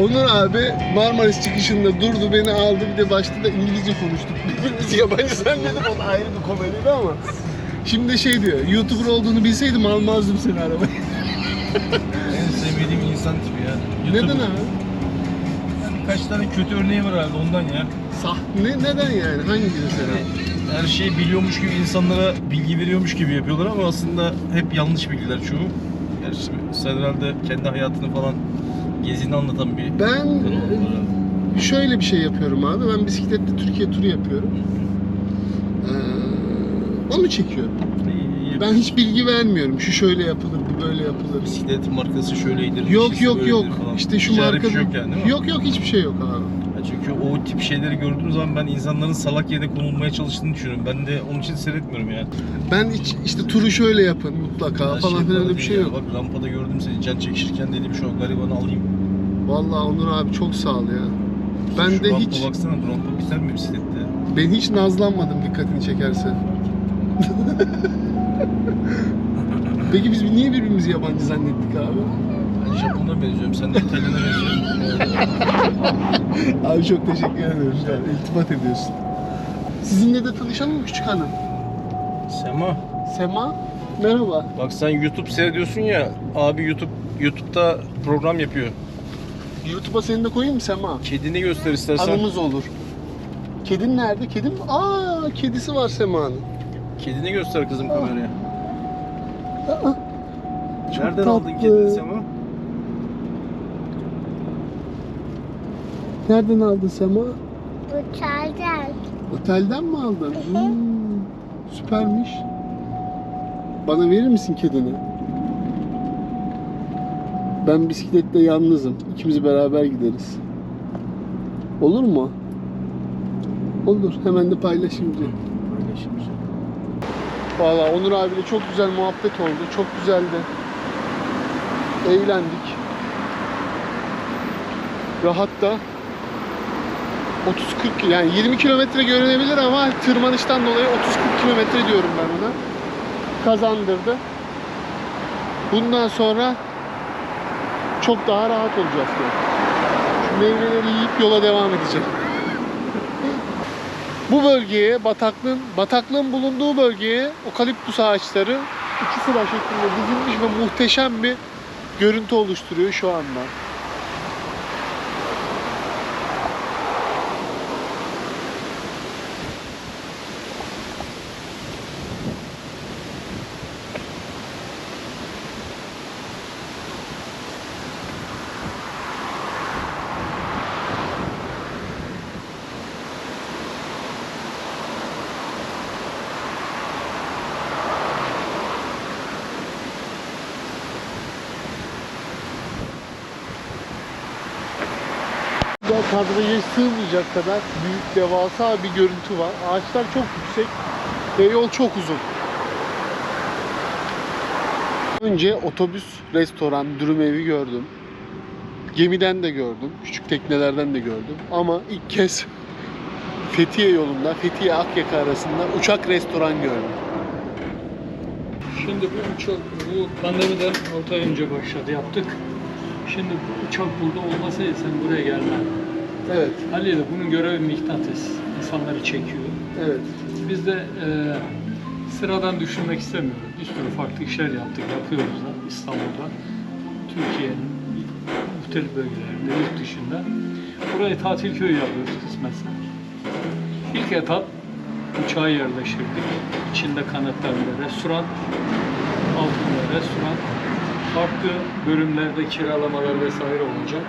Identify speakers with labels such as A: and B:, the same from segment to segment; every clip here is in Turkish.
A: Onur abi Marmaris çıkışında durdu beni aldı bir de başta da İngilizce konuştuk. Birbirimizi yabancı zannedip o da ayrı bir komediydi ama. Şimdi şey diyor, YouTuber olduğunu bilseydim almazdım seni arabaya.
B: En sevmediğim insan tipi ya.
A: Neden
B: YouTuber.
A: abi?
B: Yani Kaç tane kötü örneği var herhalde ondan ya.
A: Sah ne, neden yani? Hangi mesela?
B: Her şeyi biliyormuş gibi insanlara bilgi veriyormuş gibi yapıyorlar ama aslında hep yanlış bilgiler çoğu. Gerçi sen herhalde kendi hayatını falan gezini anlatan bir
A: Ben şöyle bir şey yapıyorum abi. Ben bisikletle Türkiye turu yapıyorum. Ee, onu çekiyorum.
B: İyi.
A: Ben hiç bilgi vermiyorum. Şu şöyle yapılır, bu böyle yapılır.
B: bisiklet markası şöyleydir.
A: Yok yok yok.
B: falan.
A: İşte şu
B: Ticari
A: marka
B: şey yok yani değil mi?
A: Yok yok hiçbir şey yok abi.
B: Çünkü o tip şeyleri gördüğüm zaman ben insanların salak yerine konulmaya çalıştığını düşünüyorum. Ben de onun için seyretmiyorum yani.
A: Ben hiç işte turu şöyle yapın mutlaka
B: Ya
A: falan filan öyle bir şey
B: ya.
A: yok.
B: Bak lampada gördüm seni can çekişirken dedim şu garibanı alayım.
A: Vallahi Onur abi çok sağ ol ya. Ben
B: Şu
A: de
B: rampa
A: hiç
B: baksana rampa güzel mi bisiklette?
A: ben hiç nazlanmadım dikkatini çekerse. Peki biz niye birbirimizi yabancı zannettik abi?
B: Ben Japon'a benziyorum, sen de İtalyan'a benziyorsun.
A: Abi çok teşekkür ederim. Yani iltifat ediyorsun. Sizinle de tanışalım mı küçük hanım?
B: Sema,
A: Sema, merhaba.
B: bak sen YouTube seyrediyorsun ya, abi YouTube YouTube'da program yapıyor.
A: YouTube'a seni de koyayım mı Sema?
B: Kedini göster istersen.
A: Anımız olur. Kedin nerede? Kedim? Aa, kedisi var Sema'nın.
B: Kedini göster kızım kameraya.
A: Aa, çok
B: Nereden
A: tatlı.
B: aldın kedini Sema?
A: Nereden aldın Sema?
C: Uçardan.
A: Otelden mi aldın? Hmm, süpermiş. Bana verir misin kedini? Ben bisiklette yalnızım. İkimiz beraber gideriz. Olur mu? Olur. Hemen de paylaşayım diye.
B: Böyle şimdi.
A: Valla Onur abiyle çok güzel muhabbet oldu. Çok güzeldi. Eğlendik. Ve hatta 30-40 yani 20 kilometre görünebilir ama tırmanıştan dolayı 30-40 kilometre diyorum ben ona. Kazandırdı. Bundan sonra çok daha rahat olacağız. Yani. Şu meyveleri yiyip yola devam edeceğim. Bu bölgeye, bataklığın, bataklığın bulunduğu bölgeye okaliptus ağaçları iki sıra şeklinde dizilmiş ve muhteşem bir görüntü oluşturuyor şu anda. Güzel kadraja sığmayacak kadar büyük devasa bir görüntü var. Ağaçlar çok yüksek ve yol çok uzun. Önce otobüs, restoran, dürüm evi gördüm. Gemiden de gördüm. Küçük teknelerden de gördüm. Ama ilk kez Fethiye yolunda, Fethiye Akyaka arasında uçak restoran gördüm.
D: Şimdi bu uçak bu pandemiden 6 ay önce başladı yaptık. Şimdi bu uçak burada olmasaydı sen buraya gelmem.
A: Evet,
D: Haliyle bunun görevi mıknatıs. insanları çekiyor.
A: evet.
D: Biz de e, sıradan düşünmek istemiyoruz. Bir sürü farklı işler yaptık, yapıyoruz da İstanbul'da. Türkiye'nin muhtelif bölgelerinde, yurt dışında. Burayı tatil köyü yapıyoruz kısmetse. İlk etap uçağı yerleştirdik. İçinde kanatlarında restoran, altında restoran. Farklı bölümlerde kiralamalar vesaire olacak.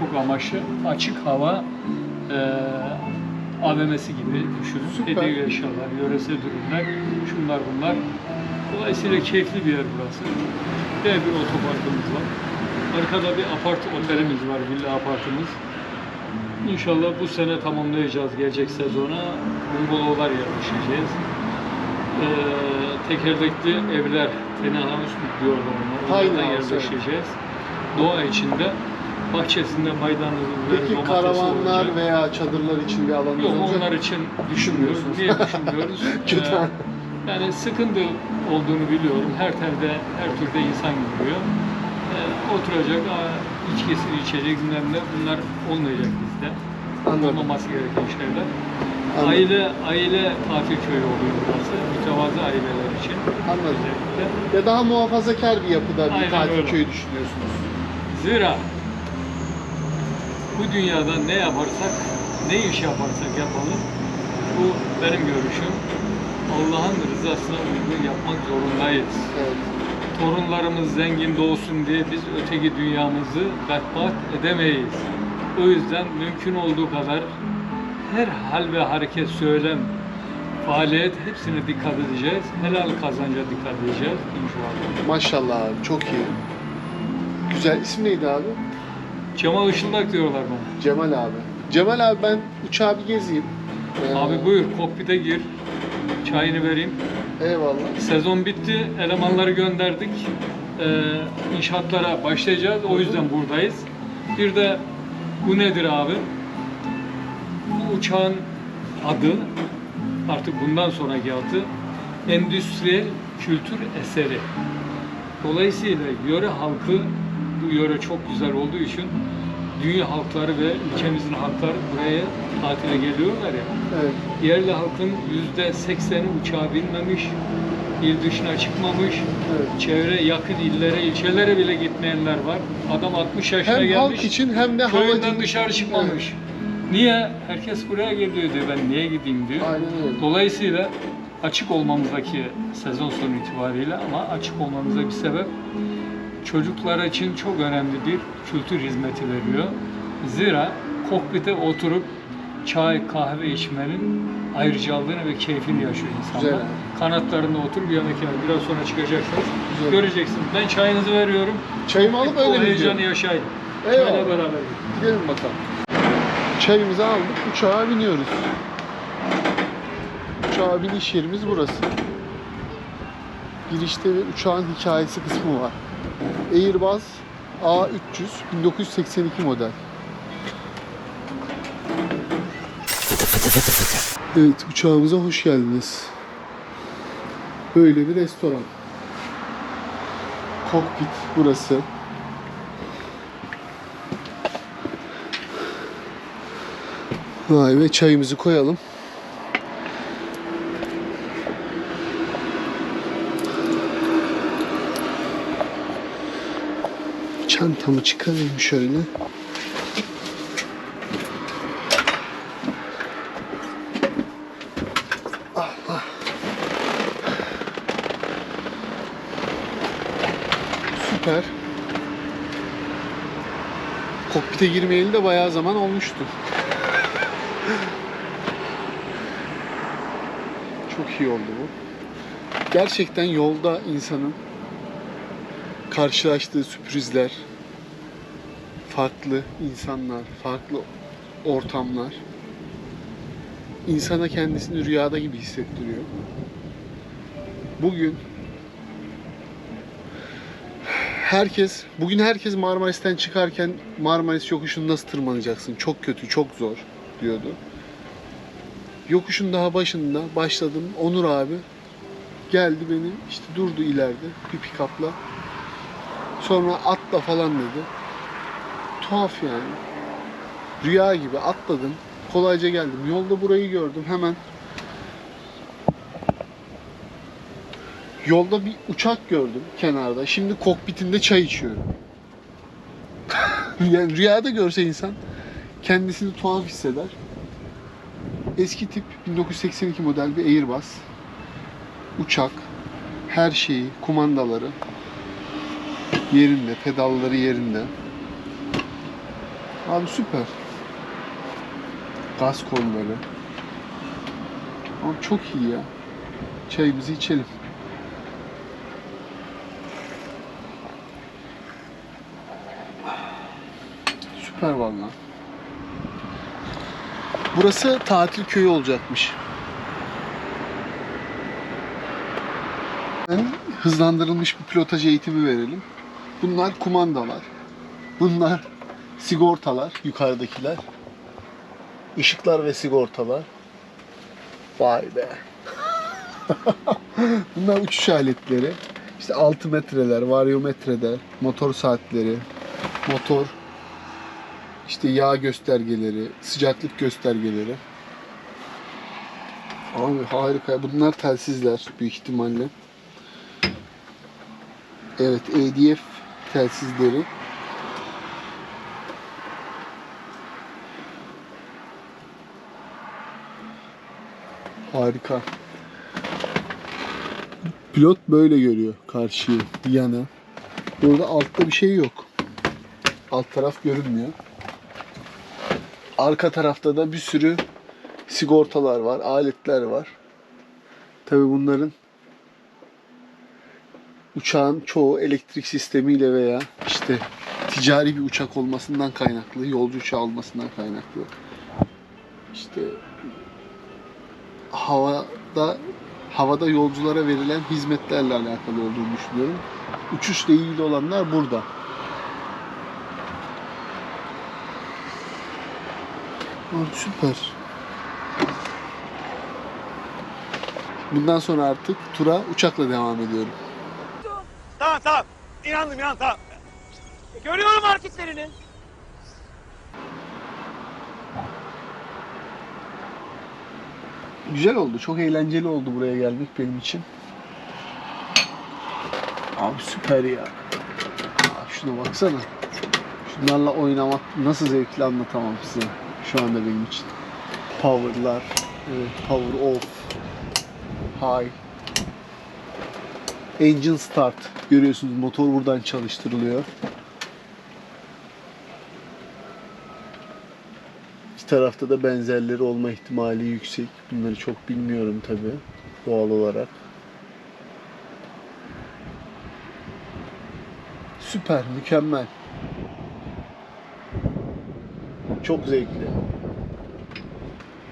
D: Çok amaçlı. Açık hava eee AVM'si gibi düşünün. Hediye eşyalar, yöresel ürünler, şunlar bunlar. Dolayısıyla keyifli bir yer burası. Dev bir otoparkımız var. Arkada bir apart otelimiz var, villa apartımız. İnşallah bu sene tamamlayacağız gelecek sezona. Bungalovlar yerleşeceğiz. Ee, tekerlekli evler, tenahavuz diyorlar ona.
A: Tiny
D: Onlardan
A: house,
D: yerleşeceğiz. Doğa içinde, bahçesinde maydanozu,
A: Peki karavanlar
D: olacak.
A: veya çadırlar için bir alanınız
D: Yok
A: olacak
D: onlar için düşünmüyoruz. Niye düşünmüyoruz?
A: Kötü.
D: Ee, yani sıkıntı olduğunu biliyorum. Her terde, her türde insan gidiyor. Ee, oturacak, içkisini içecek bilmem bunlar olmayacak bizde.
A: Anladım.
D: Olmaması gereken şeyler.
A: Anladım.
D: Aile aile tatil köyü oluyor burası. Mütevazı aileler için.
A: Anladım.
D: Özellikle.
A: Ya daha muhafazakar bir yapıda bir
D: Aynen
A: tatil
D: öyle.
A: köyü düşünüyorsunuz.
D: Zira bu dünyada ne yaparsak, ne iş yaparsak yapalım, bu benim görüşüm. Allah'ın rızasına uygun yapmak zorundayız.
A: Evet.
D: Torunlarımız zengin doğsun diye biz öteki dünyamızı berbat edemeyiz. O yüzden mümkün olduğu kadar her hal ve hareket, söylem, faaliyet hepsine dikkat edeceğiz. Helal kazanca dikkat edeceğiz inşallah.
A: Maşallah abi çok iyi. Güzel. İsim neydi abi?
D: Cemal Işıldak diyorlar bana.
A: Cemal abi. Cemal abi ben uçağı bir gezeyim. Ee,
D: Abi buyur kokpite gir. Çayını vereyim.
A: Eyvallah.
D: Sezon bitti. Elemanları gönderdik. Ee, inşaatlara başlayacağız. O yüzden buradayız. Bir de bu nedir abi? Bu uçağın adı artık bundan sonraki adı endüstriyel kültür eseri. Dolayısıyla yöre halkı bu yöre çok güzel olduğu için dünya halkları ve ülkemizin halkları buraya tatile geliyorlar ya.
A: Evet.
D: Yerli halkın yüzde sekseni uçağa binmemiş, il dışına çıkmamış,
A: evet.
D: çevre yakın illere, ilçelere bile gitmeyenler var. Adam 60 yaşına
A: Hem
D: gelmiş,
A: halk için hem de
D: köyünden
A: havacı...
D: dışarı çıkmamış. Niye? Herkes buraya geliyor diyor, ben niye gideyim diyor.
A: Aynen öyle.
D: Dolayısıyla açık olmamızdaki sezon sonu itibariyle ama açık olmamıza bir sebep çocuklar için çok önemli bir kültür hizmeti veriyor. Zira kokpite oturup çay, kahve içmenin ayrıcalığını ve keyfini yaşıyor insanlar.
A: Güzel.
D: Kanatlarında otur bir yemek yemek. Biraz sonra çıkacaksınız.
A: Güzel.
D: Göreceksin. Ben çayınızı veriyorum.
A: Çayımı alıp
D: o
A: öyle mi
D: heyecanı
A: gidiyorum?
D: yaşayın.
A: Eyvallah.
D: Çayla beraber.
A: Gidelim bakalım. Çayımızı aldık, uçağa biniyoruz. Uçağa biniş yerimiz burası. Girişte bir uçağın hikayesi kısmı var. Airbus A300 1982 model. Evet, uçağımıza hoş geldiniz. Böyle bir restoran. Kokpit burası. Vay ve çayımızı koyalım. Çantamı çıkarayım şöyle. Allah. Süper. Kokpite girmeyeli de bayağı zaman olmuştu. Çok iyi oldu bu. Gerçekten yolda insanın karşılaştığı sürprizler, farklı insanlar, farklı ortamlar insana kendisini rüyada gibi hissettiriyor. Bugün herkes, bugün herkes Marmaris'ten çıkarken Marmaris yokuşunu nasıl tırmanacaksın? Çok kötü, çok zor diyordu. Yokuşun daha başında başladım. Onur abi geldi beni işte durdu ileride bir pikapla. Sonra atla falan dedi. Tuhaf yani. Rüya gibi atladım. Kolayca geldim. Yolda burayı gördüm hemen. Yolda bir uçak gördüm kenarda. Şimdi kokpitinde çay içiyorum. yani rüyada görse insan kendisini tuhaf hisseder. Eski tip 1982 model bir Airbus. Uçak, her şeyi, kumandaları yerinde, pedalları yerinde. Abi süper. Gaz kolları. Abi çok iyi ya. Çayımızı içelim. Süper vallahi. Burası tatil köyü olacakmış. Hızlandırılmış bir pilotaj eğitimi verelim. Bunlar kumandalar. Bunlar sigortalar, yukarıdakiler. Işıklar ve sigortalar. Vay be. Bunlar uçuş aletleri. İşte 6 metreler, varyometreler, motor saatleri, motor işte yağ göstergeleri, sıcaklık göstergeleri. Abi harika. Bunlar telsizler büyük ihtimalle. Evet, ADF telsizleri. Harika. Pilot böyle görüyor karşıyı, yana. Burada altta bir şey yok. Alt taraf görünmüyor. Arka tarafta da bir sürü sigortalar var, aletler var. Tabi bunların uçağın çoğu elektrik sistemiyle veya işte ticari bir uçak olmasından kaynaklı, yolcu uçağı olmasından kaynaklı. İşte havada havada yolculara verilen hizmetlerle alakalı olduğunu düşünüyorum. Uçuşla ilgili olanlar burada. Süper. Bundan sonra artık tura uçakla devam ediyorum.
E: Tamam tamam. İnandım inan tamam. Görüyorum hareketlerini.
A: Güzel oldu. Çok eğlenceli oldu buraya gelmek benim için. Abi süper ya. Abi şuna baksana. Şunlarla oynamak nasıl zevkli anlatamam size. Şu anda benim için. Power'lar. Evet, power off. High. Engine start. Görüyorsunuz motor buradan çalıştırılıyor. Tarafta da benzerleri olma ihtimali yüksek. Bunları çok bilmiyorum tabi doğal olarak. Süper, mükemmel. Çok zevkli.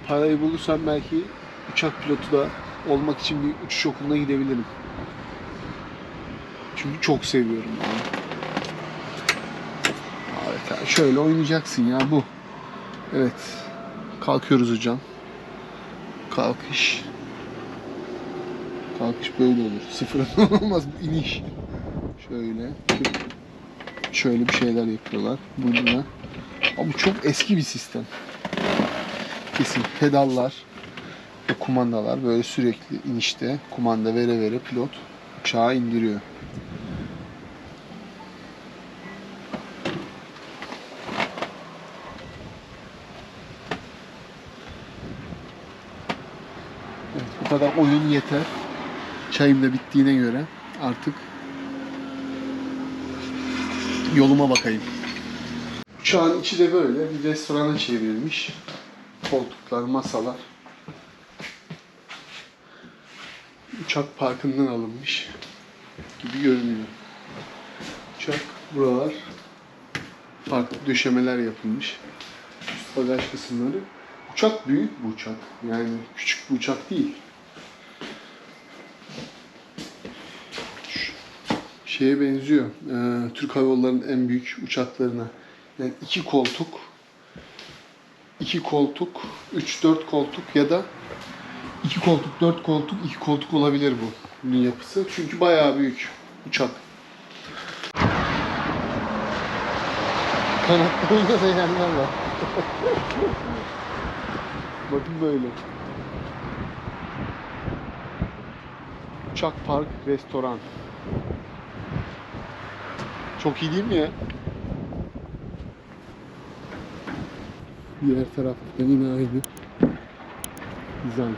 A: Parayı bulursam belki uçak pilotu da olmak için bir uçuş okuluna gidebilirim. Çünkü çok seviyorum yani. Harika. Şöyle oynayacaksın ya bu. Evet. Kalkıyoruz hocam. Kalkış. Kalkış böyle olur. Sıfır olmaz bu iniş. Şöyle. Şöyle bir şeyler yapıyorlar. Burada. Ama bu çok eski bir sistem. Kesin pedallar ve kumandalar böyle sürekli inişte kumanda vere vere pilot uçağı indiriyor. Evet, bu kadar oyun yeter. Çayım da bittiğine göre artık yoluma bakayım. Uçağın içi de böyle bir restorana çevrilmiş. Koltuklar, masalar. Uçak parkından alınmış gibi görünüyor. Uçak buralar farklı döşemeler yapılmış. Üst bagaj kısımları. Uçak büyük bu uçak. Yani küçük bir uçak değil. Şeye benziyor. Ee, Türk Hava Yolları'nın en büyük uçaklarına. Yani iki koltuk, iki koltuk, üç dört koltuk ya da iki koltuk, dört koltuk, iki koltuk olabilir bu. Bunun yapısı. Çünkü bayağı büyük uçak. Kanatlarında da yerler var. Bakın böyle. Uçak Park Restoran. Çok iyi değil mi ya? Diğer tarafta yine aynı. Güzel.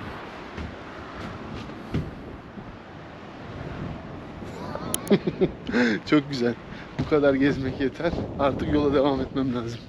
A: Çok güzel. Bu kadar gezmek yeter. Artık yola devam etmem lazım.